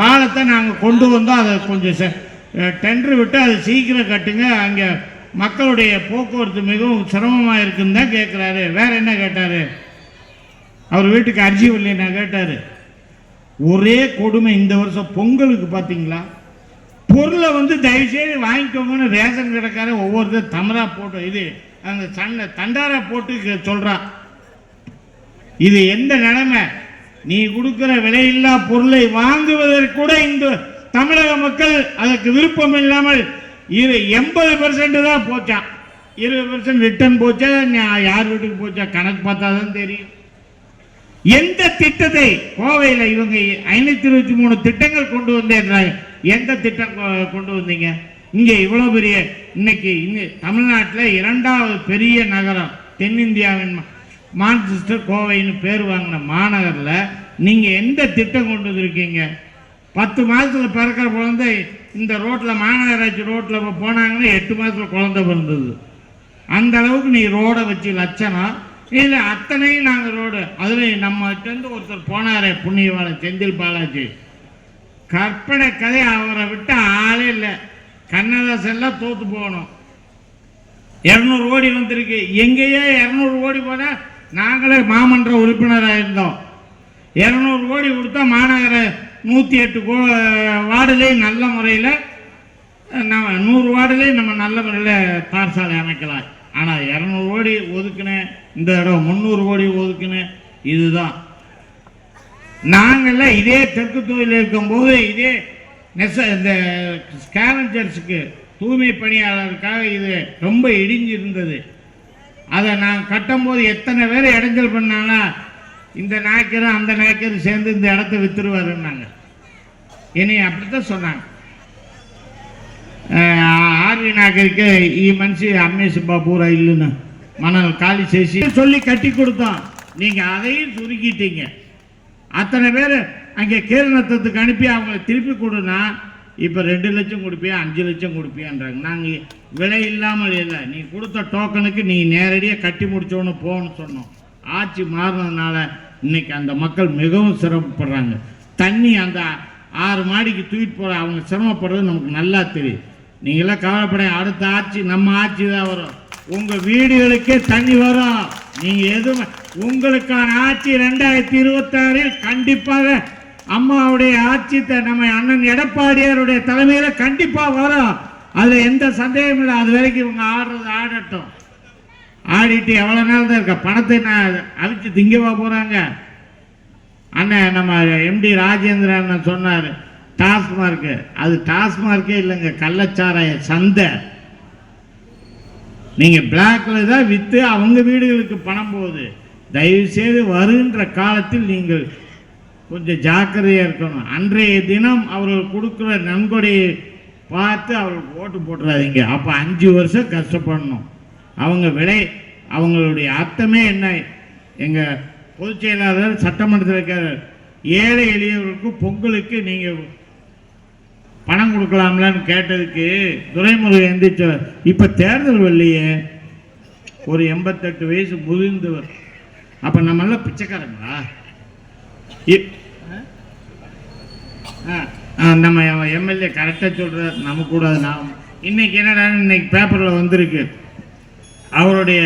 பாலத்தை நாங்கள் கொண்டு வந்தோம். அதை கொஞ்சம் டெண்டர் விட்டு அதை சீக்கிரம் கட்டுங்க. அங்கே மக்களுடைய போக்குவரத்து மிகவும் சிரமமாக இருக்குன்னு தான் கேட்குறாரு வேற என்ன கேட்டார்? அவர் வீட்டுக்கு அரிசி இல்லை நான் கேட்டார். ஒரே கொடுமை இந்த வருஷம் பொங்கலுக்கு பார்த்தீங்களா பொருளை வந்து தயவுசெய்து வாங்கிக்கோங்கன்னு ரேஷன் கடைக்காரன் ஒவ்வொருத்தர் தமரா போட்டு இது அந்த சண்டை தண்டாரா போட்டு சொல்கிறான் இது எந்த நிலைமை? நீ கொடுக்கிற விலையில்லா பொருளை வாங்குவதற்கு கூட இந்த தமிழக மக்கள் அதற்கு விருப்பம் இல்லாமல் இரு எண்பது பெர்சன்ட் தான் போச்சான் இருபது பெர்சன்ட் ரிட்டர்ன் போச்சா யார் வீட்டுக்கு போச்சா? கணக்கு பார்த்தா தான் தெரியும். எந்த திட்டத்தை கோவையில் இவங்க ஐநூத்தி இருபத்தி மூணு திட்டங்கள் கொண்டு வந்தேன் எந்த திட்டம் கொ- கொண்டு வந்தீங்க? இங்கே இவ்வளோ பெரிய இன்னைக்கு இங்கே தமிழ்நாட்டில் இரண்டாவது பெரிய நகரம் தென்னிந்தியாவின் மான்செஸ்டர் கோவைன்னு பேர் வாங்கின மாநகரில் நீங்கள் எந்த திட்டம் கொண்டு வந்திருக்கீங்க? பத்து மாதத்தில் பிறக்கிற குழந்தை இந்த ரோட்டில் மாநகராட்சி ரோட்டில் போனாங்கன்னா எட்டு மாதத்தில் குழந்தை பிறந்தது. அந்த அளவுக்கு நீ ரோடை வச்சு லட்சணம் இல்லை அத்தனையும் நாங்கள் ரோடு. அதில் நம்ம ஒருத்தர் போனாரே புண்ணியவாளன் செந்தில் பாலாஜி. கற்பனை கதை அவரை விட்டு ஆளே இல்லை. கண்ணதாசெல்லாம் தோற்று போகணும். இரநூறு ஓடி வந்திருக்கு. எங்கேயோ இரநூறு ஓடி போனால் நாங்களே மாமன்ற உறுப்பினராக இருந்தோம் இரநூறு கோடி கொடுத்தா மாநகர நூற்றி எட்டு கோ வார்டுலேயும் நல்ல முறையில் நம்ம நூறு வார்டுலேயும் நம்ம நல்ல முறையில் தார் சாலை அமைக்கலாம். ஆனால் இரநூறு கோடி ஒதுக்குனேன் இந்த இடம் முந்நூறு கோடி ஒதுக்குனேன் இதுதான். நாங்கள்லாம் இதே தெற்கு தொழில் இருக்கும்போது இதே நெச இந்த ஸ்கேலஞ்சர்ஸுக்கு தூய்மை பணியாளருக்காக இது ரொம்ப இடிஞ்சு இருந்தது அதை நான் கட்டும்போது எத்தனை பேர் இடைஞ்சல் பண்ணாங்களா இந்த நாய்க்கரும் அந்த நாய்க்கரும் சேர்ந்து இந்த இடத்த வித்துருவாருன்னாங்க என்னை அப்படித்தான் சொன்னாங்க ఆర్వి నాగరికి ఈ మనిషి అమ్మేసి బాబూరా ఇల్లును మనం ఖాళీ చేసి சொல்லி கட்டி கொடுத்தோம் நீங்க அதையும் சுருக்கிட்டீங்க அத்தனை பேர் அங்கே கீரணத்தத்துக்கு அனுப்பி அவங்களை திருப்பி கொடுனா இப்போ ரெண்டு லட்சம் கொடுப்பியா அஞ்சு லட்சம் கொடுப்பியான்றாங்க. நாங்கள் விலை இல்லாமல் இல்லை. நீ கொடுத்த டோக்கனுக்கு நீ நேரடியாக கட்டி முடிச்சோன்னு போன்னு சொன்னோம். ஆட்சி மாறினதுனால இன்னைக்கு அந்த மக்கள் மிகவும் சிரமப்படுறாங்க. தண்ணி அந்த ஆறு மாடிக்கு தூக்கிட்டு போகிற அவங்க சிரமப்படுறது நமக்கு நல்லா தெரியும் நீங்களாம் கவலைப்பட அடுத்த ஆட்சி நம்ம ஆட்சி தான் வரும். உங்கள் வீடுகளுக்கே தண்ணி வரும். நீங்கள் எதுவும் உங்களுக்கான ஆட்சி ரெண்டாயிரத்தி இருபத்தாறில் கண்டிப்பாக அம்மாவுடைய ஆட்சி நம்ம அண்ணன் எடப்பாடியாருடைய தலைமையில் கண்டிப்பாக வரும். அதில் எந்த சந்தேகமும் இல்லை. அது வரைக்கும் இவங்க ஆடுறது ஆடட்டும். ஆடிட்டு எவ்வளோ நாள் தான் இருக்க? பணத்தை நான் அழிச்சு திங்கவா போகிறாங்க அண்ணன் நம்ம எம்டி ராஜேந்திரன் அண்ணன் சொன்னார் டாஸ்மார்க்கு. அது டாஸ்மார்க்கே இல்லைங்க கள்ளச்சாராய சந்தை. நீங்கள் பிளாக்ல தான் விற்று அவங்க வீடுகளுக்கு பணம் போகுது. தயவுசெய்து வருகின்ற காலத்தில் நீங்கள் கொஞ்சம் ஜாக்கிரதையாக இருக்கணும். அன்றைய தினம் அவர்கள் கொடுக்குற நன்கொடையை பார்த்து அவர்களுக்கு ஓட்டு போட்டுறாதீங்க. அப்போ அஞ்சு வருஷம் கஷ்டப்படணும். அவங்க விலை அவங்களுடைய அர்த்தமே என்ன? எங்கள் பொதுச் செயலாளர் சட்டமன்றத்தில் இருக்கார். ஏழை எளியவர்களுக்கு பொங்கலுக்கு நீங்கள் பணம் கொடுக்கலாம்லன்னு கேட்டதுக்கு துரைமுருகன் எந்திரிச்சவர் இப்போ தேர்தல் வரலையே. ஒரு எண்பத்தெட்டு வயசு முதிர்ந்தவர். அப்போ நம்மளாம் பிச்சைக்காரங்களா? நம்ம எம்எல்ஏ கரெக்டாக சொல்கிறார் நம்ம கூட நான் இன்னைக்கு என்னடா இன்னைக்கு பேப்பரில் வந்திருக்கு. அவருடைய